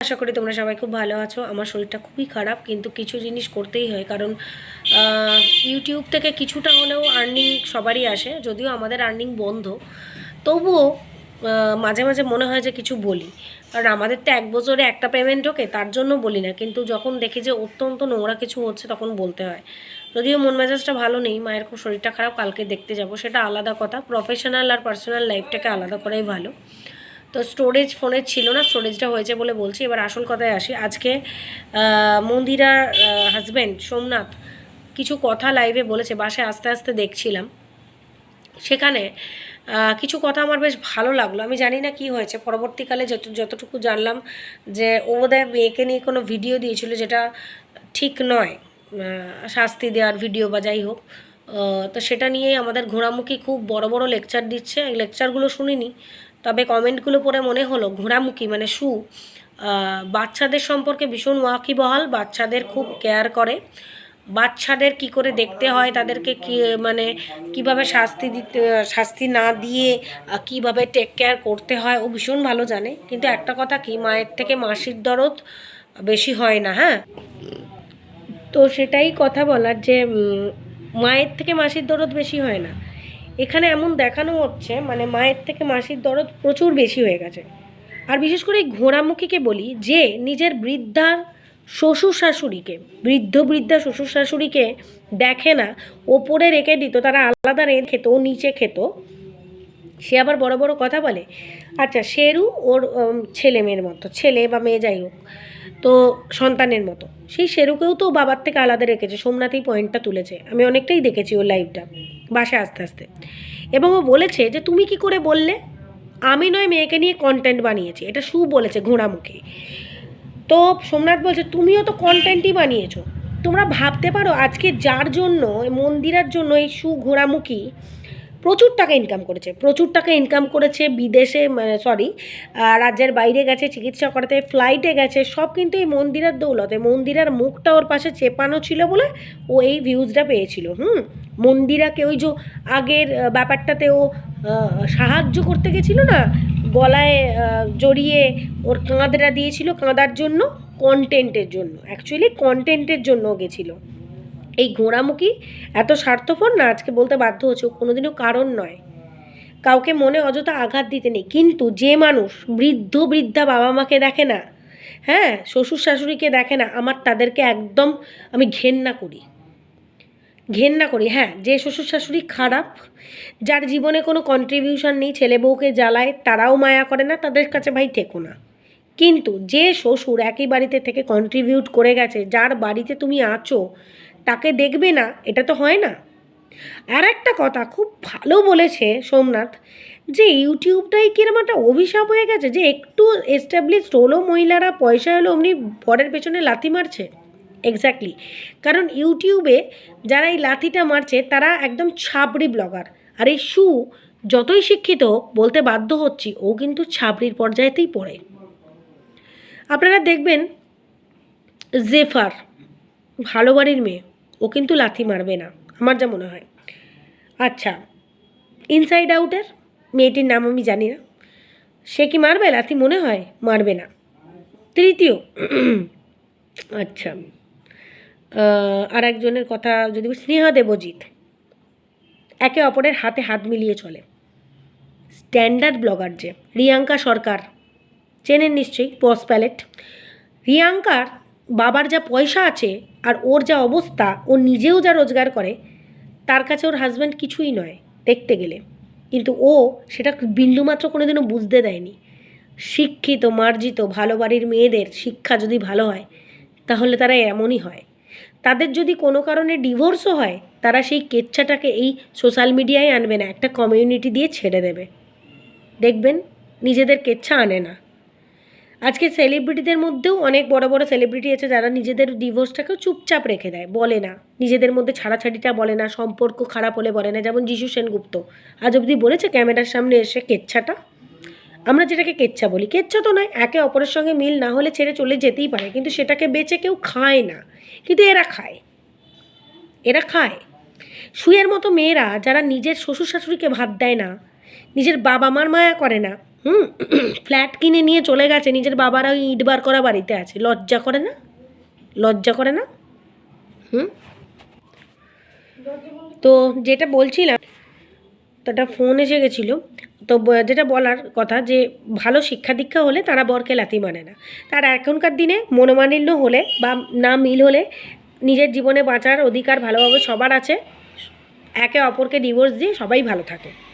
আশা করি তোমরা সবাই খুব ভালো আছো। আমার শরীরটা খুবই খারাপ, কিন্তু কিছু জিনিস করতেই হয়। কারণ ইউটিউব থেকে কিছুটা হলেও আর্নিং সবারই আসে, যদিও আমাদের আর্নিং বন্ধ। তবুও মাঝে মাঝে মনে হয় যে কিছু বলি। কারণ আমাদের তো এক বছরে একটা পেমেন্ট ওকে তার জন্য বলি না। কিন্তু যখন দেখি যে অত্যন্ত নোংরা কিছু হচ্ছে, তখন বলতে হয়। যদিও মন মেজাজটা ভালো নেই, মায়ের খুব শরীরটা খারাপ, কালকে দেখতে যাব, সেটা আলাদা কথা। প্রফেশনাল আর পার্সোনাল লাইফটাকে আলাদা করাই ভালো। তো স্টোরেজ ফোনের ছিল না স্টোরেজটা হয়েছে বলে বলছি। এবার আসল কথায় আসি। আজকে মন্দিরার হাজব্যান্ড সোমনাথ কিছু কথা লাইভে বলেছে বাসায় আস্তে আস্তে দেখছিলাম। সেখানে কিছু কথা আমার বেশ ভালো লাগল। আমি জানি না কি হয়েছে। পরবর্তীকালে যত, যতটুকু জানলাম যে, ও বোধহয় মেয়েকে নিয়ে কোনো ভিডিও দিয়েছিল যেটা ঠিক নয়। শাস্তি দেওয়ার ভিডিও বা যাই হোক। তো সেটা নিয়েই আমাদের ঘোড়ামুখী খুব বড় বড় লেকচার দিচ্ছে। লেকচারগুলো শুনিনি। তবে কমেন্টগুলো পড়ে মনে হলো, ঘোড়ামুখী মানে সু বাচ্চাদের সম্পর্কে ভীষণ ওয়াকিবহাল, বাচ্চাদের খুব কেয়ার করে। বাচ্চাদের কি করে দেখতে হয়, তাদেরকে কি মানে কীভাবে শাস্তি দিতে, শাস্তি না দিয়ে কীভাবে টেক কেয়ার করতে হয়, ও ভীষণ ভালো জানে। কিন্তু একটা কথা কি, মায়ের থেকে মাসির দরদ বেশি হয় না হ্যাঁ? তো সেটাই কথা বলার যে মায়ের থেকে মাসির দরদ বেশি হয় না। এখানে এমন দেখানো হচ্ছে মানে মায়ের থেকে মাসির দরদ প্রচুর বেশি হয়ে গেছে। আর বিশেষ করে এই ঘোড়ামুখীকে বলি, যে নিজের বৃদ্ধার শ্বশুর শাশুড়িকে বৃদ্ধ বৃদ্ধা শ্বশুর শাশুড়িকে দেখে না, ওপরে রেখে দিত, তারা আলাদা রেখে খেত নিচে খেত, সে আবার বড় বড় কথা বলে। আচ্ছা শেরু ওর ছেলে মেয়ের মতো, ছেলে বা মেয়ে যাই হোক, তো সন্তানের মতো। সেই শেরুকেও তো বাবার থেকে আলাদা রেখেছে, সোমনাথই পয়েন্টটা তুলেছে। আমি অনেকটাই দেখেছি ওর লাইভটা বাসায় আস্তে আস্তে। এবং ও বলেছে যে, তুমি কি করে বললে? আমি নয়, মেয়েকে নিয়ে কন্টেন্ট বানিয়েছি। এটা সু বলেছে ঘোড়ামুখী তো সোমনাথ বলছে, তুমিও তো কন্টেন্টই বানিয়েছো। তোমরা ভাবতে পারো আজকে যার জন্য, মন্দিরের জন্য এই সু ঘোড়ামুখী প্রচুর টাকা ইনকাম করেছে, প্রচুর টাকা ইনকাম করেছে বিদেশে সরি রাজ্যের বাইরে গেছে, চিকিৎসা করাতে ফ্লাইটে গেছে, সব কিন্তু এই মন্দিরের দৌলতে, মন্দিরের মুখটা ওর পাশে চেপানো ছিল বলে ও এই ভিউজটা পেয়েছিল, হুম? মন্দিরাকে ওই যে আগের ব্যাপারটাতে ও সাহায্য করতে গেছিল না? গলায় জড়িয়ে ওর কাঁধটা দিয়েছিল কাঁদার জন্য কন্টেন্টের জন্য অ্যাকচুয়ালি কন্টেন্টের জন্য গেছিল। এই ঘোড়ামুখী এত স্বার্থপর? না, আজকে বলতে বাধ্য হচ্ছে কোনোদিনও কারণ নয়। কাউকে মনে অযথা আঘাত দিতে নেই। কিন্তু যে মানুষ বৃদ্ধ বৃদ্ধা বাবা মাকে দেখে না হ্যাঁ শ্বশুর শাশুড়িকে দেখে না, আমার তাদেরকে একদম আমি ঘেন্না করি। ঘেন্না করি হ্যাঁ যে শ্বশুর শাশুড়ি খারাপ, যার জীবনে কোনো কন্ট্রিবিউশন নেই, ছেলে বউকে জ্বালায়, তারাও মায়া করে না, তাদের কাছে ভাই থেকো না। কিন্তু যে শ্বশুর একই বাড়িতে থেকে কন্ট্রিবিউট করে গেছে, যার বাড়িতে তুমি আছো তাকে দেখবে না, এটা তো হয় না। আর একটা কথা, খুব ভালো বলেছে সোমনাথ যে ইউটিউবটাই কিরম একটা অভিশাপ হয়ে গেছে যে একটু এস্টাবলিশড হলো মহিলারা, পয়সা হলো অমনি বরের পেছনে লাথি মারছে। এক্স্যাক্টলি কারণ ইউটিউবে যারা এই লাথিটা মারছে, তারা একদম ছাবড়ি ব্লগার আর এই সু যতই শিক্ষিত বলতে বাধ্য হচ্ছি, ও কিন্তু ছাবড়ির পর্যায়েতেই পড়ে। আপনারা দেখবেন, জেফার, ভালো বাড়ির মেয়ে। ও কিন্তু লাথি মারবে না, আমার যা মনে হয়। আচ্ছা ইনসাইড আউটের মেয়েটির নাম আমি জানি না, সে কি মারবে? লাথি মনে হয় মারবে না। তৃতীয় আচ্ছা আর একজনের কথা যদি স্নেহা দেবজিৎ, একে অপরের হাতে হাত মিলিয়ে চলে। স্ট্যান্ডার্ড ব্লগার যে, রিয়াঙ্কা সরকার, চেনেন নিশ্চয়ই পস প্যালেট রিয়াঙ্কার বাবার যা পয়সা আছে আর ওর যা অবস্থা, ও নিজেও যা রোজগার করে, তার কাছে ওর হাজব্যান্ড কিছুই নয়, দেখতে গেলে। কিন্তু ও সেটা বিন্দুমাত্র কোনোদিনও বুঝতে দেয়নি। শিক্ষিত, মার্জিত, ভালো বাড়ির মেয়েদের শিক্ষা যদি ভালো হয়, তাহলে তারা এমনই হয়। তাদের যদি কোনো কারণে ডিভোর্সও হয়, তারা সেই কেচ্ছাটাকে এই সোশ্যাল মিডিয়ায় আনবে না, একটা কমিউনিটি দিয়ে ছেড়ে দেবে। দেখবেন, নিজেদের কেচ্ছা আনে না। আজকে সেলিব্রিটিদের মধ্যেও অনেক বড় বড় সেলিব্রিটি আছে যারা নিজেদের ডিভোর্সটাকেও চুপচাপ রেখে দেয়, বলে না। নিজেদের মধ্যে ছাড়াছাড়িটা বলে না, সম্পর্ক খারাপ হলে বলে না। যেমন যিশু সেনগুপ্ত। আজ অবধি বলেছে ক্যামেরার সামনে এসে কেচ্ছাটা। আমরা যেটাকে কেচ্ছা বলি, কেচ্ছা তো নয়, একে অপরের সঙ্গে মিল না হলে ছেড়ে চলে যেতেই পারে, কিন্তু সেটাকে বেচে কেউ খায় না। কিন্তু এরা খায়। এরা খায়। সুয়ের মতো মেয়েরা যারা নিজের শ্বশুর শাশুড়িকে ভাত দেয় না, নিজের বাবা মার মায়া করে না হুম, ফ্ল্যাট কিনে নিয়ে চলে গেছে, নিজের বাবারা ওই ইট বার করা বাড়িতে আছে। লজ্জা করে না? লজ্জা করে না? হুম? তো যেটা বলছিলাম তো একটা ফোন এসে গেছিল। তো যেটা বলার কথা যে, ভালো শিক্ষা দীক্ষা হলে তারা বরকে লাথি মানে না। তার এখনকার দিনে মনোমালিন্য হলে বা না মিল হলে নিজের জীবনে বাঁচার অধিকার ভালোভাবে সবার আছে। একে অপরকে ডিভোর্স দিয়ে সবাই ভালো থাকে।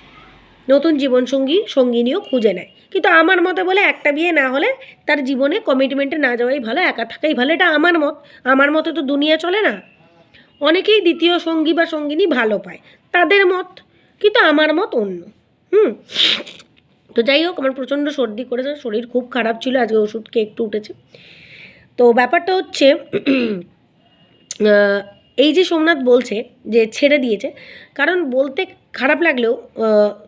নতুন জীবনসঙ্গী সঙ্গিনীও খুঁজে নেয়। কিন্তু আমার মতে বলে একটা বিয়ে না হলে তার জীবনে কমিটমেন্টে না যাওয়াই ভালো, একা থাকাই ভালো। এটা আমার মত। আমার মতে তো দুনিয়া চলে না। অনেকেই দ্বিতীয় সঙ্গী বা সঙ্গিনী ভালো পায়। তাদের মত, কিন্তু আমার মত অন্য। হুম। তো যাই হোক, আমার প্রচণ্ড সর্দি করেছে, শরীর খুব খারাপ ছিল, আজকে ওষুধ খেয়ে একটু উঠেছে। তো ব্যাপারটা হচ্ছে এই যে সোমনাথ বলছে যে ছেড়ে দিয়েছে, কারণ বলতে খারাপ লাগলেও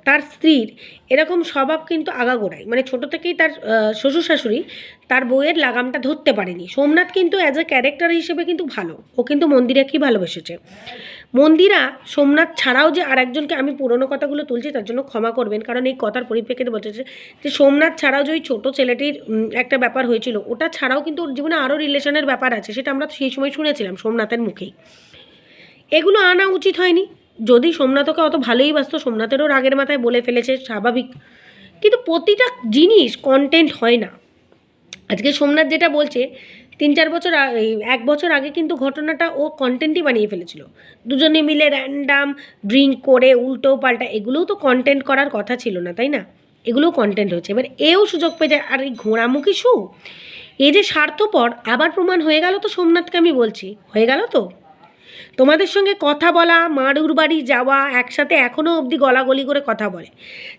তার স্ত্রীর এরকম স্বভাব কিন্তু আগাগোড়াই। মানে ছোট থেকেই তার শ্বশুর শাশুড়ি তার বউয়ের লাগামটা ধরতে পারেনি। সোমনাথ কিন্তু অ্যাজ এ ক্যারেক্টার হিসেবে কিন্তু ভালো। ও কিন্তু মন্দিরাকেই ভালোবেসেছে। মন্দিরা সোমনাথ ছাড়াও যে আরেকজনকে আমি পুরনো কথাগুলো তুলছি, তার জন্য ক্ষমা করবেন, কারণ এই কথার পরিপ্রেক্ষিতে বলতে চাইছি যে সোমনাথ ছাড়াও যে ওই ছোটো ছেলেটির একটা ব্যাপার হয়েছিল, ওটা ছাড়াও কিন্তু ওর জীবনে আরও রিলেশনের ব্যাপার আছে, সেটা আমরা সেই সময় শুনেছিলাম সোমনাথের মুখেই। এগুলো আনা উচিত হয়নি। যদি সোমনাথকে অত ভালোই বাসতো, সোমনাথেরও রাগের মাথায় বলে ফেলেছে, স্বাভাবিক। কিন্তু প্রতিটা জিনিস কন্টেন্ট হয় না। আজকে সোমনাথ যেটা বলছে, তিন চার বছর এক বছর আগে কিন্তু ঘটনাটা ও কন্টেন্টই বানিয়ে ফেলেছিল। দুজনে মিলে র্যান্ডাম ড্রিঙ্ক করে, উল্টো পাল্টা, এগুলোও তো কন্টেন্ট করার কথা ছিল না, তাই না? এগুলোও কন্টেন্ট হচ্ছে। এবার এও সুযোগ পেয়ে যায়, আর এই ঘোড়ামুখী শু? এ যে স্বার্থপর, আবার প্রমাণ হয়ে গেল তো সোমনাথকে আমি বলছি। হয়ে গেল তো? তোমাদের সঙ্গে কথা বলা, মারুর বাড়ি যাওয়া, একসাথে এখনও অবধি গলাগলি করে কথা বলে।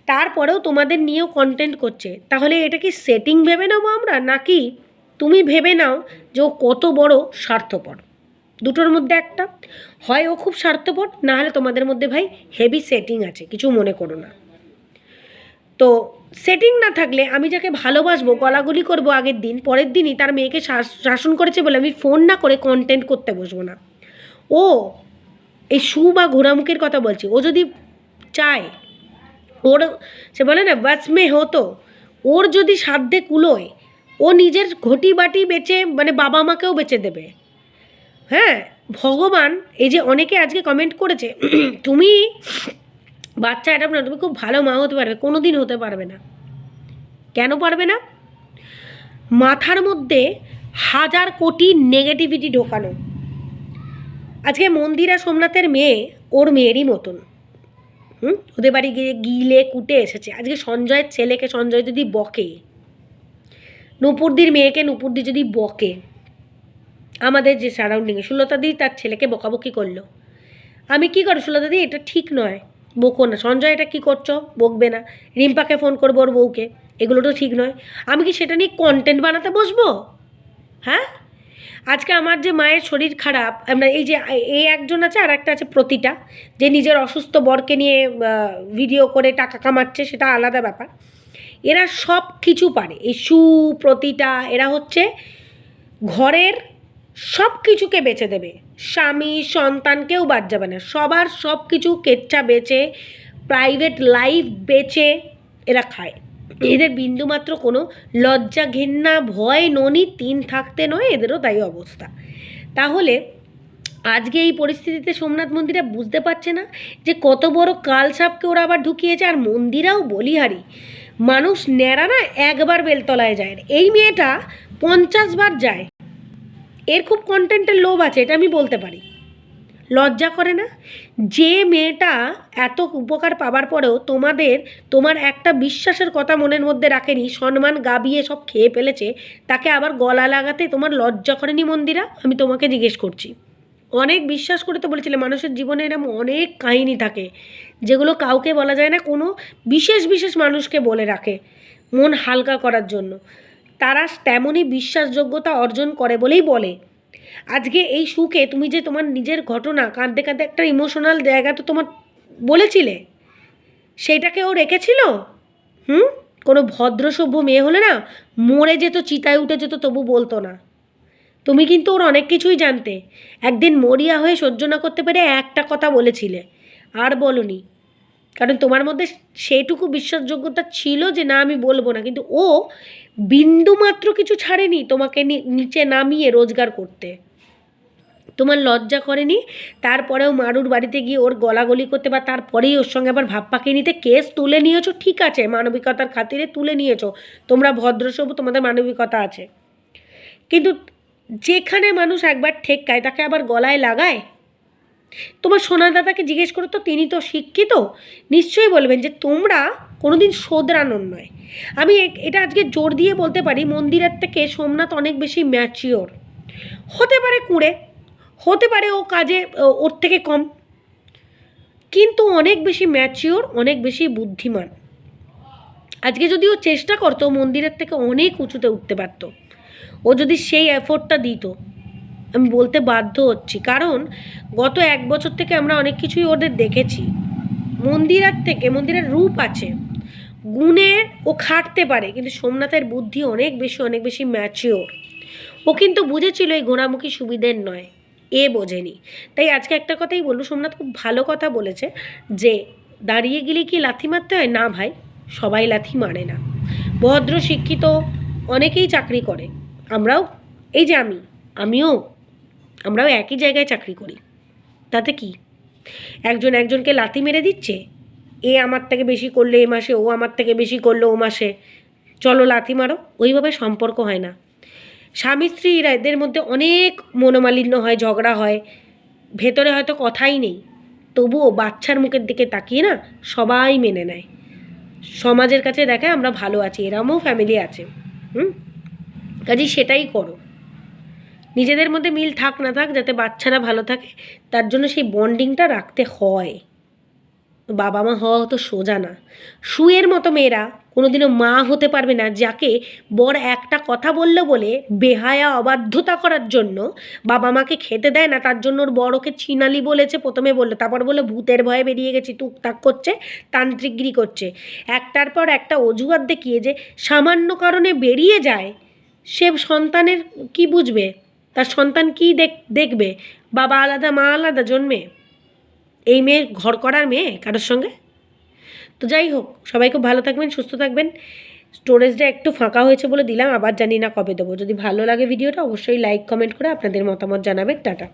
তারপরেও তোমাদের নিয়েও কন্টেন্ট করছে। তাহলে এটা কি সেটিং ভেবে নেব আমরা? নাকি তুমি ভেবে নাও যে ও কত বড় স্বার্থপর? দুটোর মধ্যে একটা। হয় ও খুব স্বার্থপর, না হলে তোমাদের মধ্যে ভাই হেভি সেটিং আছে, কিছু মনে করো না। তো সেটিং না থাকলে আমি যাকে ভালোবাসবো, গলাগুলি করব আগের দিন, পরের দিনই তার মেয়েকে শাস- শাসন করেছে বলে আমি ফোন না করে কন্টেন্ট করতে বসবো না। ও, এই সু বা ঘোড়ামুখের কথা বলছি, ও যদি চায়, ওর সে বলে না বাস মে হতো, ওর যদি সাধ্যে কুলোয় ও নিজের ঘটি বাটি বেচে মানে বাবা মাকেও বেচে দেবে। হ্যাঁ ভগবান, এই যে অনেকে আজকে কমেন্ট করেছে, তুমি বাচ্চা এটা না তুমি খুব ভালো মা হতে পারবে কোনো দিন হতে পারবে না। কেন পারবে না? মাথার মধ্যে হাজার কোটি নেগেটিভিটি ঢোকানো। আজকে মন্দিরা সোমনাথের মেয়ে, ওর মেয়েরই মতন। হুম? ওদের বাড়ি গিয়ে গিলে কুটে এসেছে। আজকে সঞ্জয়ের ছেলেকে, সঞ্জয় যদি বকে, নুপুরদির মেয়েকে নুপুরদি যদি বকে, আমাদের যে সারাউন্ডিংয়ে সুলতাদি তার ছেলেকে বকাবকি করল। আমি কি করো সুলতাদি এটা ঠিক নয়। বকো না। সঞ্জয়, এটা কী করছ? বকবে না। রিম্পাকে ফোন করব ওর বউকে। এগুলো তো ঠিক নয়। আমি কি সেটা নিয়ে কন্টেন্ট বানাতে বসবো? হ্যাঁ? আজকে আমার যে মায়ের শরীর খারাপ, আমরা এই যে এই একজন আছে আর একটা আছে প্রতিটা, যে নিজের অসুস্থ বরকে নিয়ে ভিডিও করে টাকা কামাচ্ছে, সেটা আলাদা ব্যাপার। এরা সব কিছু পারে। এই সু, প্রতিটা, এরা হচ্ছে ঘরের সব কিছুকে বেচে দেবে। স্বামী সন্তানকেও বাদ যাবে না। সবার সব কিছু কেচ্ছা বেচে প্রাইভেট লাইফ বেচে এরা খায়। এদের বিন্দুমাত্র কোনো লজ্জা, ঘেন্না, ভয়, ননি, তিন থাকতে নয়, এদেরও তাই অবস্থা। তাহলে আজকে এই পরিস্থিতিতে সোমনাথ মন্দিরে বুঝতে পারছে না যে কত বড় কালসাপকে ওরা আবার ঢুকিয়েছে, আর মন্দিরাও বলিহারি। মানুষ ন্যাড়া না একবার বেলতলায় যায়। এই মেয়েটা পঞ্চাশ বার যায়। এর খুব কন্টেন্টের লোভ আছে, এটা আমি বলতে পারি। লজ্জা করে না? যে মেয়েটা এত উপকার পাবার পরেও তোমাদের, তোমার একটা বিশ্বাসের কথা মনের মধ্যে রাখেনি, সম্মান গাবিয়ে সব খেয়ে ফেলেছে, তাকে আবার গলা লাগাতে তোমার লজ্জা করেনি মন্দিরা? আমি তোমাকে জিজ্ঞেস করছি। অনেক বিশ্বাস করে তো বলেছিলে, মানুষের জীবনে এরকম অনেক কাহিনী থাকে, যেগুলো কাউকে বলা যায় না, কোনো বিশেষ বিশেষ মানুষকে বলে রাখে মন হালকা করার জন্য। তারা তেমনই বিশ্বাসযোগ্যতা অর্জন করে বলেই বলে। আজকে এই সুখে তুমি যে তোমার নিজের ঘটনা কাঁদতে কাঁদতে একটা ইমোশনাল জায়গা তো তোমার বলেছিলে সেইটাকে ও রেখেছিল? হুম? কোনো ভদ্র সভ্য মেয়ে হলে না মরে যেত, চিতায় উঠে যেত, তবু বলতো না। তুমি কিন্তু ওর অনেক কিছুই জানতে। একদিন মরিয়া হয়ে সহ্য না করতে পেরে একটা কথা বলেছিলে, আর বলনি। কারণ তোমার মধ্যে সেইটুকু বিশ্বাসযোগ্যতা ছিল যে না, আমি বলব না। কিন্তু ও বিন্দু মাত্র কিছু ছাড়েনি তোমাকে নিচে নামিয়ে রোজগার করতে। তোমার লজ্জা করেনি, তারপরেও মারুর বাড়িতে গিয়ে ওর গলাগলি করতে বা তারপরেই ওর সঙ্গে আবার ভাব পাকিয়ে নিতে কেস তুলে নিয়েছো? ঠিক আছে, মানবিকতার খাতিরে তুলে নিয়েছো। তোমরা ভদ্রসভ্য তোমাদের মানবিকতা আছে। কিন্তু যেখানে মানুষ একবার ঠেকায় তাকে আবার গলায় লাগায়? তোমার সোনা দাদাকে জিজ্ঞেস করো তো, তিনি তো শিক্ষিত, নিশ্চয়ই বলবেন যে তোমরা কোনো দিন শোধরানোর নয়। আমি এটা আজকে জোর দিয়ে বলতে পারি, মন্দিরের থেকে সোমনাথ অনেক বেশি ম্যাচিওর হতে পারে কুঁড়ে, হতে পারে ও কাজে ওর থেকে কম, কিন্তু অনেক বেশি ম্যাচিওর অনেক বেশি বুদ্ধিমান। আজকে যদি ও চেষ্টা করতো মন্দিরের থেকে অনেক উঁচুতে উঠতে পারতো, ও যদি সেই এফোর্টটা দিত আমি বলতে বাধ্য হচ্ছি। কারণ গত এক বছর থেকে আমরা অনেক কিছুই ওদের দেখেছি। মন্দিরার থেকে, মন্দিরের রূপ আছে। গুণে ও খাটতে পারে, কিন্তু সোমনাথের বুদ্ধি অনেক বেশি অনেক বেশি ম্যাচিওর ও কিন্তু বুঝেছিল এই গোড়ামুখী সুবিধের নয়। এ বোঝেনি। তাই আজকে একটা কথাই বলব, সোমনাথ খুব ভালো কথা বলেছে যে, দাঁড়িয়ে গেলে কি লাথি মারতে হয়? না ভাই, সবাই লাথি মারে না। ভদ্র, শিক্ষিত, অনেকেই চাকরি করে। আমরাও, এই যে আমি, আমিও আমরাও একই জায়গায় চাকরি করি। তাতে কি? একজন একজনকে লাথি মেরে দিচ্ছে? এ আমার থেকে বেশি করলে এ মাসে, ও আমার থেকে বেশি করল ও মাসে। চলো লাথি মারো, ওইভাবে সম্পর্ক হয় না। স্বামী স্ত্রী এদের মধ্যে অনেক মনোমালিন্য হয়, ঝগড়া হয়। ভেতরে হয়তো কথাই নেই। তবুও বাচ্চার মুখের দিকে তাকিয়ে না সবাই মেনে নেয়। সমাজের কাছে দেখে আমরা ভালো আছি, এরমও ফ্যামিলি আছে। হুম? কাজেই সেটাই করো। নিজেদের মধ্যে মিল থাক না থাক, যাতে বাচ্চারা ভালো থাকে, তার জন্য সেই বন্ডিংটা রাখতে হয়। বাবা মা হওয়া হতো সোজা না। শুয়ের মতো মেয়েরা কোনোদিনও মা হতে পারবে না, যাকে বর একটা কথা বলল বলে বেহায়া অবাধ্যতা করার জন্য বাবা মাকে খেতে দেয় না, তার জন্য ওর বড়কে চিনালি বলেছে, প্রথমে বলল, তারপর বলল, ভূতের ভয়ে বেরিয়ে গেছি, টুকটাক করছে, তান্ত্রিকগিরি করছে। একটার পর একটা অজুহাত দেখিয়ে যে সামান্য কারণে বেরিয়ে যায়, সে সন্তানের কি বুঝবে? তার সন্তান কি দেখ, দেখবে? বাবা আলাদা, মা আলাদা জন্মে? এই মেয়ে ঘর করার মেয়ে কারোর সঙ্গে? তো যাই হোক, সবাই খুব ভালো থাকবেন, সুস্থ থাকবেন। স্টোরেজটা একটু ফাঁকা হয়েছে বলে দিলাম, আবার জানি না কবে দেবো। যদি ভালো লাগে ভিডিওটা, অবশ্যই লাইক কমেন্ট করে আপনাদের মতামত জানাবেন। টাটা।